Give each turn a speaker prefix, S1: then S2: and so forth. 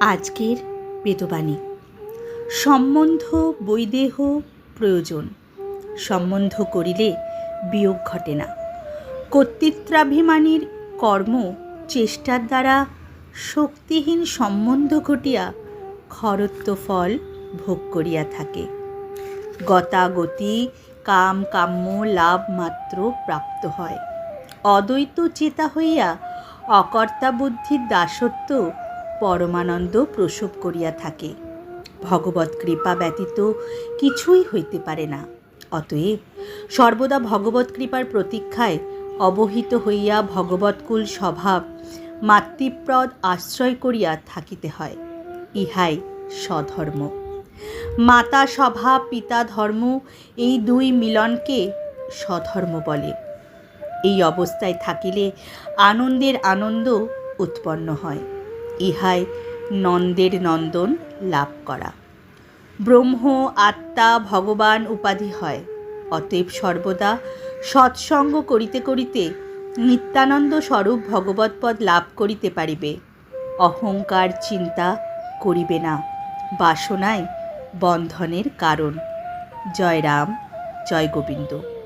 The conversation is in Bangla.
S1: আজকের বেদবাণী সম্বন্ধ বৈদেহ প্রয়োজন। সম্বন্ধ করিলে বিয়োগ ঘটে না। কর্তৃত্বাভিমানীর কর্ম চেষ্টার দ্বারা শক্তিহীন সম্বন্ধ ঘটিয়া খরত্ব ফল ভোগ করিয়া থাকে। গতাগতি, কাম কাম্য, লাভ মাত্র প্রাপ্ত হয়। অদ্বৈত চেতা হইয়া অকর্তা বুদ্ধির দাসত্ব পরমানন্দ প্রসব করিয়া থাকে। ভগবত কৃপা ব্যতীত কিছুই হইতে পারে না। অতএব সর্বদা ভগবত কৃপার প্রতীক্ষায় অবহিত হইয়া ভগবৎকুল স্বভাব মাতৃপ্রদ আশ্রয় করিয়া থাকিতে হয়। ইহাই স্বধর্ম। মাতা স্বভাব পিতা ধর্ম এই দুই মিলনকে স্বধর্ম বলে। এই অবস্থায় থাকিলে আনন্দের আনন্দ উৎপন্ন হয়। ইহাই নন্দের নন্দন লাভ করা। ব্রহ্ম, আত্মা, ভগবান উপাধি হয়। অতএব সর্বদা সৎসঙ্গ করিতে করিতে নিত্যানন্দ স্বরূপ ভগবৎপদ লাভ করিতে পারিবে। অহংকার চিন্তা করিবে না। বাসনায় বন্ধনের কারণ। জয় রাম, জয় গোবিন্দ।